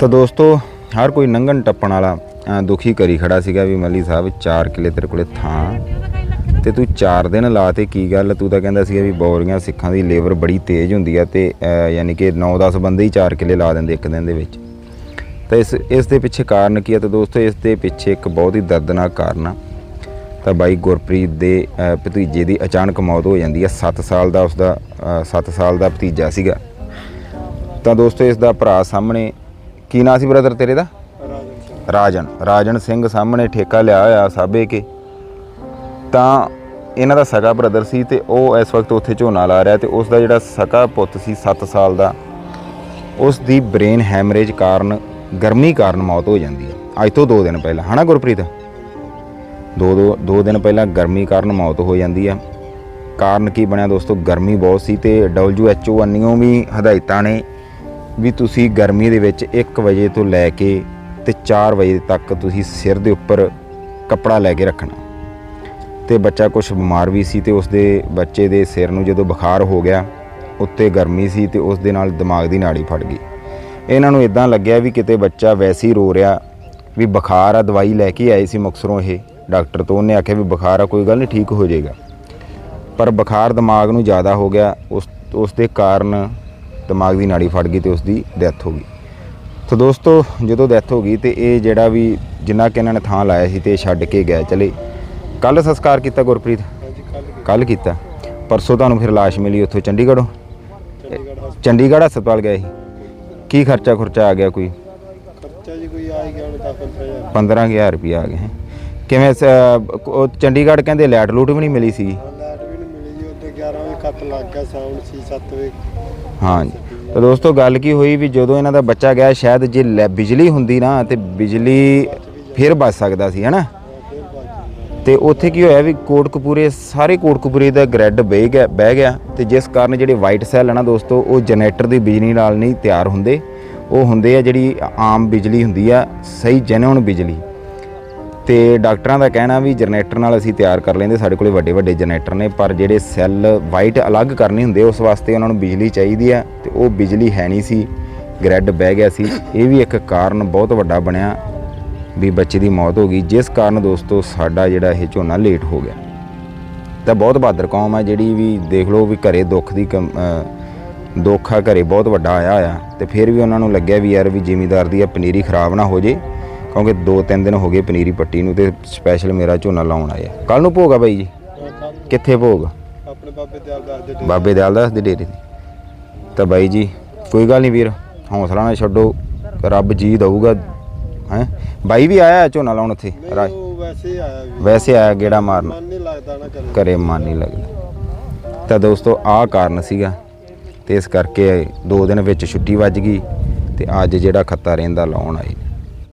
ਤਾਂ ਦੋਸਤੋ, ਹਰ ਕੋਈ ਨੰਗਨ ਟੱਪਣ ਵਾਲਾ ਦੁਖੀ ਕਰੀ ਖੜਾ ਸੀਗਾ ਵੀ ਮੱਲੀ ਸਾਹਿਬ 4 ਕਿਲੇ ਤੇਰੇ ਕੋਲੇ ਥਾਂ। ਤੇ ਤੂੰ 4 ਦਿਨ ਲਾ ਤੇ ਕੀ ਗੱਲ? ਤੂੰ ਤਾਂ ਕਹਿੰਦਾ ਸੀਗਾ ਵੀ ਬੌਰੀਆਂ ਸਿੱਖਾਂ ਦੀ ਲੇਬਰ ਬੜੀ ਤੇਜ਼ ਹੁੰਦੀ ਆ ਤੇ ਯਾਨੀ ਕਿ 9-10 ਬੰਦੇ ਹੀ 4 ਕਿਲੇ ਲਾ ਦਿੰਦੇ ਇੱਕ ਦਿਨ ਦੇ ਵਿੱਚ। ਤਾਂ ਇਸ ਇਸ ਦੇ ਪਿੱਛੇ ਕਾਰਨ ਕੀ ਆ? ਤਾਂ ਦੋਸਤੋ, ਇਸ ਦੇ ਪਿੱਛੇ ਇੱਕ ਬਹੁਤ ਹੀ ਦਰਦਨਾਕ ਕਾਰਨ ਆ। ਤਾਂ ਬਾਈ ਗੁਰਪ੍ਰੀਤ ਦੇ ਭਤੀਜੇ ਦੀ ਅਚਾਨਕ ਮੌਤ ਹੋ ਜਾਂਦੀ ਆ। 7 ਸਾਲ ਦਾ ਉਸਦਾ 7 ਸਾਲ ਦਾ ਭਤੀਜਾ ਸੀਗਾ। ਤਾਂ ਦੋਸਤੋ, ਇਸ ਦਾ ਭਰਾ ਸਾਹਮਣੇ ਕੀ ਨਾਂ ਸੀ ਬ੍ਰਦਰ ਤੇਰੇ ਦਾ? ਰਾਜਨ। ਰਾਜਨ। ਸਿੰਘ ਸਾਹਮਣੇ ਠੇਕਾ ਲਿਆ ਹੋਇਆ ਸਾਬੇ ਕੇ। ਤਾਂ ਇਹਨਾਂ ਦਾ ਸਗਾ ਬ੍ਰਦਰ ਸੀ ਤੇ ਉਹ ਇਸ ਵਕਤ ਉੱਥੇ ਝੋਨਾ ਲਾ ਰਿਹਾ ਤੇ ਉਸ ਦਾ ਜਿਹੜਾ ਸਕਾ ਪੁੱਤ ਸੀ 7 ਸਾਲ ਦਾ ਉਸ ਦੀ ਬ੍ਰੇਨ ਹੈਮਰੇਜ ਕਾਰਨ ਗਰਮੀ ਕਾਰਨ ਮੌਤ ਹੋ ਜਾਂਦੀ ਹੈ। ਅੱਜ ਤੋਂ 2 ਦਿਨ ਪਹਿਲਾਂ ਹਨਾ ਗੁਰਪ੍ਰੀਤ? ਦੋ ਦੋ ਦੋ ਦਿਨ ਪਹਿਲਾਂ ਗਰਮੀ ਕਾਰਨ ਮੌਤ ਹੋ ਜਾਂਦੀ ਆ ਕਾਰਨ ਕੀ ਬਣਿਆ ਦੋਸਤੋ? ਗਰਮੀ ਬਹੁਤ ਸੀ ਤੇ WHO ਅੰਨਿਓ ਵੀ ਹਦਾਇਤਾਂ ਨੇ ਵੀ ਤੁਸੀਂ ਗਰਮੀ ਦੇ ਵਿੱਚ 1 ਵਜੇ ਤੋਂ ਲੈ ਕੇ ਤੇ 4 ਵਜੇ ਤੱਕ ਤੁਸੀਂ ਸਿਰ ਦੇ ਉੱਪਰ ਕੱਪੜਾ ਲੈ ਕੇ ਰੱਖਣਾ। ਤੇ ਬੱਚਾ ਕੁਝ ਬਿਮਾਰ ਵੀ ਸੀ ਤੇ ਉਸਦੇ ਬੱਚੇ ਦੇ ਸਿਰ ਨੂੰ ਜਦੋਂ ਬੁਖਾਰ ਹੋ ਗਿਆ, ਉੱਤੇ ਗਰਮੀ ਸੀ ਤੇ ਉਸ ਦੇ ਨਾਲ ਦਿਮਾਗ ਦੀ ਨਾੜੀ ਫਟ ਗਈ। ਇਹਨਾਂ ਨੂੰ ਇਦਾਂ ਲੱਗਿਆ ਵੀ ਕਿਤੇ ਬੱਚਾ ਵੈਸੇ ਹੀ ਰੋ ਰਿਹਾ ਵੀ ਬੁਖਾਰ ਆ, ਦਵਾਈ ਲੈ ਕੇ ਆਏ ਸੀ ਮੁਕਸਰੋਂ ਇਹ ਡਾਕਟਰ ਤੋਂ। ਉਹਨੇ ਆਖਿਆ ਵੀ ਬੁਖਾਰ ਆ, ਕੋਈ ਗੱਲ ਨਹੀਂ, ਠੀਕ ਹੋ ਜਾਏਗਾ। ਪਰ ਬੁਖਾਰ ਦਿਮਾਗ ਨੂੰ ਜ਼ਿਆਦਾ ਹੋ ਗਿਆ। ਉਸ ਉਸ ਦੇ ਕਾਰਨ ਦਿਮਾਗ ਦੀ ਨਾੜੀ ਫਟ ਗਈ ਤੇ ਉਸ ਦੀ ਡੈਥ ਹੋ ਗਈ। ਸੋ ਦੋਸਤੋ ਜਦੋਂ ਡੈਥ ਹੋ ਗਈ ਤੇ ਇਹ ਜਿਹੜਾ ਵੀ ਜਿੰਨਾ ਕਿ ਇਹਨਾਂ ਨੇ ਥਾਂ ਲਾਇਆ ਸੀ ਤੇ ਛੱਡ ਕੇ ਗਏ ਚਲੇ। ਕੱਲ ਸੰਸਕਾਰ ਕੀਤਾ ਗੁਰਪ੍ਰੀਤ? ਕੱਲ ਕੀਤਾ। ਪਰਸੋਂ ਤੁਹਾਨੂੰ ਫਿਰ ਲਾਸ਼ ਮਿਲੀ ਉੱਥੋਂ ਚੰਡੀਗੜ੍ਹੋਂ। ਚੰਡੀਗੜ੍ਹ ਹਸਪਤਾਲ ਗਏ ਸੀ। ਕੀ ਖਰਚਾ ਖੁਰਚਾ ਆ ਗਿਆ ਕੋਈ? ਖਰਚਾ ਜੀ ਕੋਈ ਆ ਹੀ ਗਿਆ ਹੁਣ 10 15000 15000 ਰੁਪਏ ਆ ਗਏ। ਕਿਵੇਂ ਉਹ ਚੰਡੀਗੜ੍ਹ ਕਹਿੰਦੇ ਲੈਟ ਲੂਟ ਵੀ ਨਹੀਂ ਮਿਲੀ ਸੀ। 11 ਵਜੇ ਸਾਊਂਡ ਸੀ 7 ਵਜੇ। ਹਾਂਜੀ। ਤਾਂ ਦੋਸਤੋ, ਗੱਲ ਕੀ ਹੋਈ ਵੀ ਜਦੋਂ ਇਹਨਾਂ ਦਾ ਬੱਚਾ ਗਿਆ, ਸ਼ਾਇਦ ਜੇ ਲੈ- ਬਿਜਲੀ ਹੁੰਦੀ ਨਾ ਤੇ ਬਿਜਲੀ ਫਿਰ ਬਚ ਸਕਦਾ ਸੀ, ਹਨਾ? ਫਿਰ ਤੇ ਉੱਥੇ ਕੀ ਹੋਇਆ ਵੀ ਕੋਟਕਪੂਰੇ, ਸਾਰੇ ਕੋਟਕਪੂਰੇ ਦਾ ਗ੍ਰਿਡ ਬਹਿ ਗਿਆ ਬਹਿ ਗਿਆ ਤੇ ਜਿਸ ਕਾਰਨ ਜਿਹੜੇ ਵਾਈਟ ਸੈੱਲ ਹੈ ਨਾ ਦੋਸਤੋ, ਉਹ ਜਨਰੇਟਰ ਦੀ ਬਿਜਲੀ ਨਾਲ ਨਹੀਂ ਤਿਆਰ ਹੁੰਦੇ। ਉਹ ਹੁੰਦੇ ਆ ਜਿਹੜੀ ਆਮ ਬਿਜਲੀ ਹੁੰਦੀ ਆ, ਸਹੀ ਜੈਨੂਇਨ ਬਿਜਲੀ। ਤੇ ਡਾਕਟਰਾਂ ਦਾ ਕਹਿਣਾ ਵੀ ਜਨਰੇਟਰ ਨਾਲ ਅਸੀਂ ਤਿਆਰ ਕਰ ਲੈਂਦੇ, ਸਾਡੇ ਕੋਲੇ ਵੱਡੇ ਵੱਡੇ ਜਨਰੇਟਰ ਨੇ, ਪਰ ਜਿਹੜੇ ਸੈੱਲ ਵਾਈਟ ਅਲੱਗ ਕਰਨੇ ਹੁੰਦੇ, ਉਸ ਵਾਸਤੇ ਉਹਨਾਂ ਨੂੰ ਬਿਜਲੀ ਚਾਹੀਦੀ ਆ ਤੇ ਉਹ ਬਿਜਲੀ ਹੈ ਨਹੀਂ ਸੀ, ਗ੍ਰਿਡ ਬਹਿ ਗਿਆ ਸੀ। ਇਹ ਵੀ ਇੱਕ ਕਾਰਨ ਬਹੁਤ ਵੱਡਾ ਬਣਿਆ ਵੀ ਬੱਚੇ ਦੀ ਮੌਤ ਹੋ ਗਈ, ਜਿਸ ਕਾਰਨ ਦੋਸਤੋ ਸਾਡਾ ਜਿਹੜਾ ਇਹ ਝੋਨਾ ਲੇਟ ਹੋ ਗਿਆ। ਤਾਂ ਬਹੁਤ ਬਹਾਦਰ ਕੌਮ ਆ ਜਿਹੜੀ ਵੀ ਦੇਖ ਲਓ ਵੀ ਘਰੇ ਦੁੱਖ ਦੀ ਕਮ- ਦੁੱਖ ਆ, ਘਰੇ ਬਹੁਤ ਵੱਡਾ ਆਇਆ ਆ ਤੇ ਫਿਰ ਵੀ ਉਹਨਾਂ ਨੂੰ ਲੱਗਿਆ ਵੀ ਯਾਰ ਵੀ ਜ਼ਿਮੀਦਾਰ ਦੀ ਆ, ਪਨੀਰੀ ਖਰਾਬ ਨਾ ਹੋ ਜੇ। ਕਿਉਂਕਿ 2-3 ਦਿਨ ਹੋ ਗਏ ਪਨੀਰੀ ਪੱਟੀ ਨੂੰ ਤੇ ਸਪੈਸ਼ਲ ਮੇਰਾ ਝੋਨਾ ਲਾਉਣ ਆਇਆ ਕੱਲ ਨੂੰ ਭੋਗ ਆ ਬਾਈ ਜੀ। ਕਿੱਥੇ ਭੋਗ? ਆਪਣੇ ਬਾਬੇ ਦਿਆਲ ਦੱਸ ਦੇ ਬਾਬੇ ਦਿਆਲ ਦਾਸ ਦੇ ਡੇਰੇ ਤੇ। ਤਾਂ ਬਾਈ ਜੀ ਕੋਈ ਗੱਲ ਨਹੀਂ ਵੀਰ ਹੌਸਲਾ ਨਾ ਛੱਡੋ ਰੱਬ ਜੀ ਦਊਗਾ ਹੈ? ਬਾਈ ਵੀ ਆਇਆ ਝੋਨਾ ਲਾਉਣ ਉੱਥੇ ਰਾਜ ਵੈਸੇ ਆਇਆ ਵੀ। ਵੈਸੇ ਆਇਆ ਗੇੜਾ ਮਾਰਨ। ਮਨ ਨਹੀਂ ਲੱਗਦਾ ਨਾ ਕਰੇ ਮਨ ਨਹੀਂ ਲੱਗਦਾ। ਤਾਂ ਦੋਸਤੋ ਆਹ ਕਾਰਨ ਸੀਗਾ। ਤੇ ਇਸ ਕਰਕੇ ਦੋ ਦਿਨ ਵਿੱਚ ਛੁੱਟੀ ਵੱਜ ਗਈ ਤੇ ਅੱਜ ਜਿਹੜਾ ਖੱਤਾ ਰਹਿੰਦਾ ਲਾਉਣ ਆਏ